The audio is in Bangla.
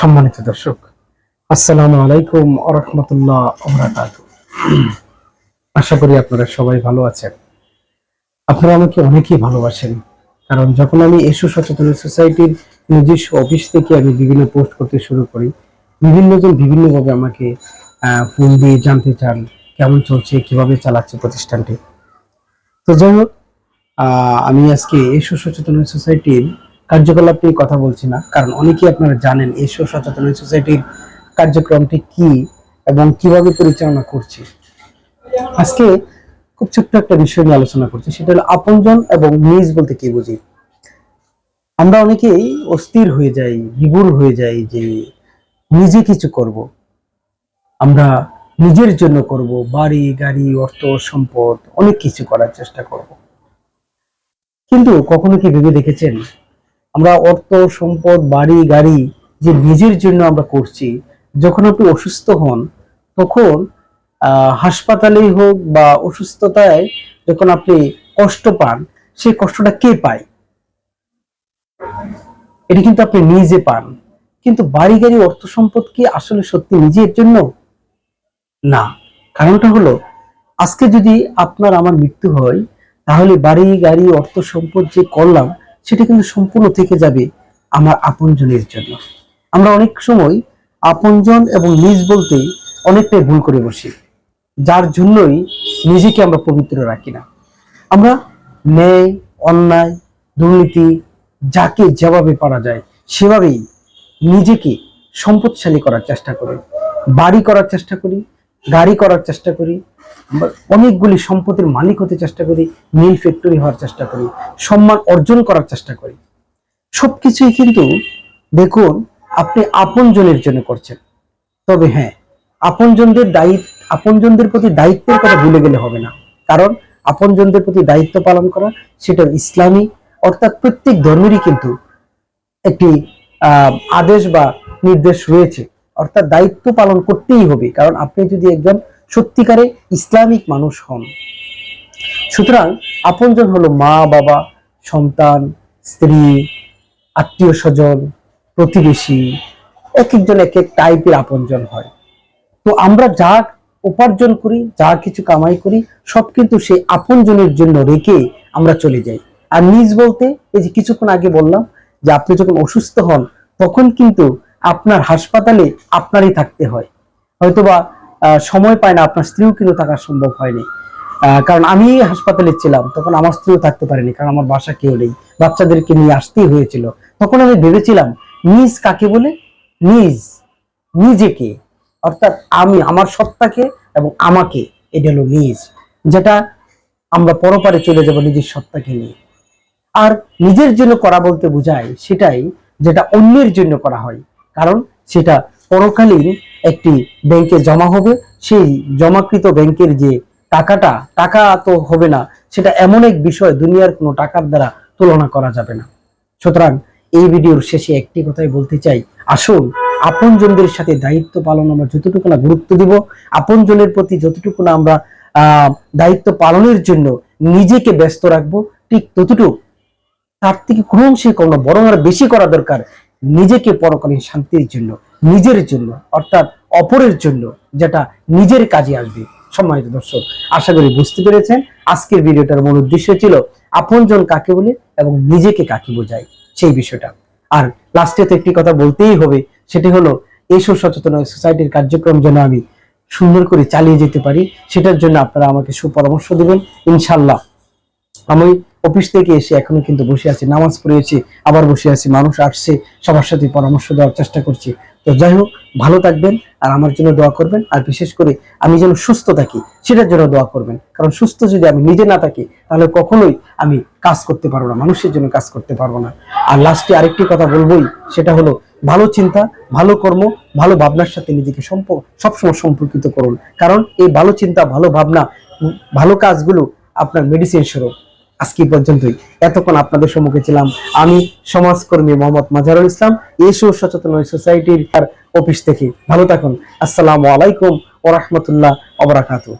সম্মানিত দর্শক, আসসালামু আলাইকুম আরহামতুল্লাহ আশা করি আপনারা সবাই ভালো আছেন। আপনারা আমাকে অনেকেই ভালোবাসেন, কারণ যখন আমি এসো সচেতন সোসাইটির নিজস্ব অফিস থেকে আমি বিভিন্ন পোস্ট করতে শুরু করি বিভিন্নজন বিভিন্নভাবে আমাকে ফোন দিয়ে জানতে চান, কেমন চলছে, কীভাবে চালাচ্ছে প্রতিষ্ঠানটি। তো যাই হোক আমি আজকে এসো সচেতন সোসাইটির কার্যকলাপ নিয়ে কথা বলছি না, কারণ অনেকেই আপনারা জানেন এসো সচেতন সোসাইটির কার্যক্রমটি কি এবং কীভাবে পরিচালনা করছি। আজকে খুব ছোট্ট একটা বিষয় নিয়ে আলোচনা করছি, সেটা হলো আপনজন এবং নিজ বলতে কি বুঝি। আমরা অনেকেই অস্থির হয়ে যাই বিভুর হয়ে যাই যে নিজে কিছু করব। আমরা নিজের জন্য করব, বাড়ি, গাড়ি, অর্থ, সম্পদ, অনেক কিছু করার চেষ্টা করব। কিন্তু কখনো কি ভেবে দেখেছেন আমরা অর্থ, সম্পদ, বাড়ি, গাড়ি যে নিজের জন্য আমরা করছি, যখন আপনি অসুস্থ হন, তখন হাসপাতালেই হোক বা অসুস্থতায় যখন আপনি কষ্ট পান, সেই কষ্টটা কে পায়? এটা কিন্তু আপনি নিজে পান। কিন্তু বাড়ি, গাড়ি, অর্থ, সম্পদ কি আসলে সত্যি নিজের জন্য? না। কারণটা হলো, আজকে যদি আপনার, আমার মৃত্যু হয়, তাহলে বাড়ি, গাড়ি, অর্থ, সম্পদ যে করলাম সেটা কিন্তু সম্পূর্ণ থেকে যাবে আমার আপনজনের জন্য। আমরা অনেক সময় আপনজন এবং নিজ বলতে অনেকটাই ভুল করে বসি, যার জন্যই নিজেকে আমরা পবিত্র রাখি না। আমরা ন্যায়, অন্যায়, দুর্নীতি, যাকে যেভাবে পারা যায়, সেভাবেই নিজেকে সম্পদশালী করার চেষ্টা করি, বাড়ি করার চেষ্টা করি, গাড়ি করার চেষ্টা করি বা অনেকগুলি সম্পত্তির মালিক হতে চেষ্টা করি, মিল ফ্যাক্টরি হওয়ার চেষ্টা করি, সম্মান অর্জন করার চেষ্টা করি। সবকিছুই কিন্তু দেখুন, আপনি আপনজনের জন্য করছেন। তবে হ্যাঁ আপনজনদের দায়িত্ব, আপনজনদের প্রতি দায়িত্বের কথা ভুলে গেলে হবে না। কারণ আপনজনদের প্রতি দায়িত্ব পালন করা, সেটা ইসলামী, অর্থাৎ প্রত্যেক ধর্মেরই কিন্তু একটি আদেশ বা নির্দেশ রয়েছে। অর্থাৎ দায়িত্ব পালন করতেই হবে। কারণ আপনি যদি একজন সত্যিকারে ইসলামিক মানুষ হন। সুতরাং আপনজন হলো মা, বাবা, সন্তান, স্ত্রী, আত্মীয় স্বজন, প্রতিবেশী, এক একজন এক এক টাইপের আপনজন হয়। তো আমরা যা উপার্জন করি, যা কিছু কামাই করি, সব কিন্তু সেই আপনজনের জন্য রেখে আমরা চলে যাই। আর নিজ বলতে, এই যে কিছুক্ষণ আগে বললাম যে আপনি যখন অসুস্থ হন, তখন কিন্তু আপনার হাসপাতালে আপনারই থাকতে হয়। হয়তোবা সময় পায় না, আপনার স্ত্রীও কিন্তু থাকা সম্ভব হয়নি। কারণ আমি হাসপাতালে ছিলাম, তখন আমার স্ত্রীও থাকতে পারেনি, কারণ আমার বাসা কেউ নেই, বাচ্চাদেরকে নিয়ে আসতেই হয়েছিল। তখন আমি ভেবেছিলাম, নিজ কাকে বলে? নিজ, নিজেকে। অর্থাৎ আমি, আমার সত্তাকে এবং আমাকে, এটা হলো নিজ, যেটা আমরা পরপারে চলে যাব নিজের সত্তাকে নিয়ে। আর নিজের জন্য করা বলতে বোঝায় সেটাই, যেটা অন্যের জন্য করা হয়। কারণ সেটা পরকালীন একটি ব্যাংকে জমা হবে। সেই জমাকৃত ব্যাংকের যে টাকাটা, টাকা তো হবে না, সেটা এমন এক বিষয় দুনিয়ার কোনো টাকার দ্বারা তুলনা করা যাবে না। সুতরাং এই ভিডিওর শেষে একটি কথাই বলতে চাই। আসুন, আপনজনদের সাথে দায়িত্ব পালন আমরা যতটুকু না গুরুত্ব দিব, আপনজনের প্রতি যতটুকু না আমরা দায়িত্ব পালনের জন্য নিজেকে ব্যস্ত রাখব, ঠিক ততটুকু। তার থেকে কোনো অংশে কম না বরং আর বেশি করা দরকার নিজেকে পরকালীন শান্তির জন্য। নিজের জন্য, অর্থাৎ অপরের জন্য যেটা নিজের কাজে আসবে। সম্মানিত দর্শক, আশা করি বুঝতে পেরেছেন। আজকের ভিডিওটার মূল উদ্দেশ্য ছিল আপনজন কাকে বলে এবং নিজেকে কাকে বোঝায়, সেই বিষয়টা। আর লাস্টে তো একটি কথা বলতেই হবে, সেটি হলো এইসব সচেতন সোসাইটির কার্যক্রম যেন আমি সুন্দর করে চালিয়ে যেতে পারি, সেটার জন্য আপনারা আমাকে সুপরামর্শ দেবেন। ইনশাল্লাহ আমি অফিস থেকে এসে এখনও কিন্তু বসে আছি, নামাজ পড়েছি আবার বসে আছি, মানুষ আসছে, সবার সাথে পরামর্শ দেওয়ার চেষ্টা করছি। তো যাই হোক, ভালো থাকবেন আর আমার জন্য দোয়া করবেন। আর বিশেষ করে আমি যেন সুস্থ থাকি, সেটার জন্য দোয়া করবেন। কারণ সুস্থ যদি আমি নিজে না থাকি, তাহলে কখনোই আমি কাজ করতে পারব না, মানুষের জন্য কাজ করতে পারব না। আর লাস্টে আরেকটি কথা বলবোই, সেটা হলো ভালো চিন্তা, ভালো কর্ম, ভালো ভাবনার সাথে নিজেকে সম্প, সবসময় সম্পর্কিত করুন। কারণ এই ভালো চিন্তা, ভালো ভাবনা, ভালো কাজগুলো আপনার মেডিসিন স্বরূপ। আজকে পর্যন্তই। এতক্ষণ আপনাদের সম্মুখে ছিলাম আমি সমাজকর্মী মোহাম্মদ মাজারুল ইসলাম, এসো সচেতন সোসাইটির অফিস থেকে। ভালো থাকুন। আসসালামু আলাইকুম ওরহমতুল্লাহ অবরাকাতু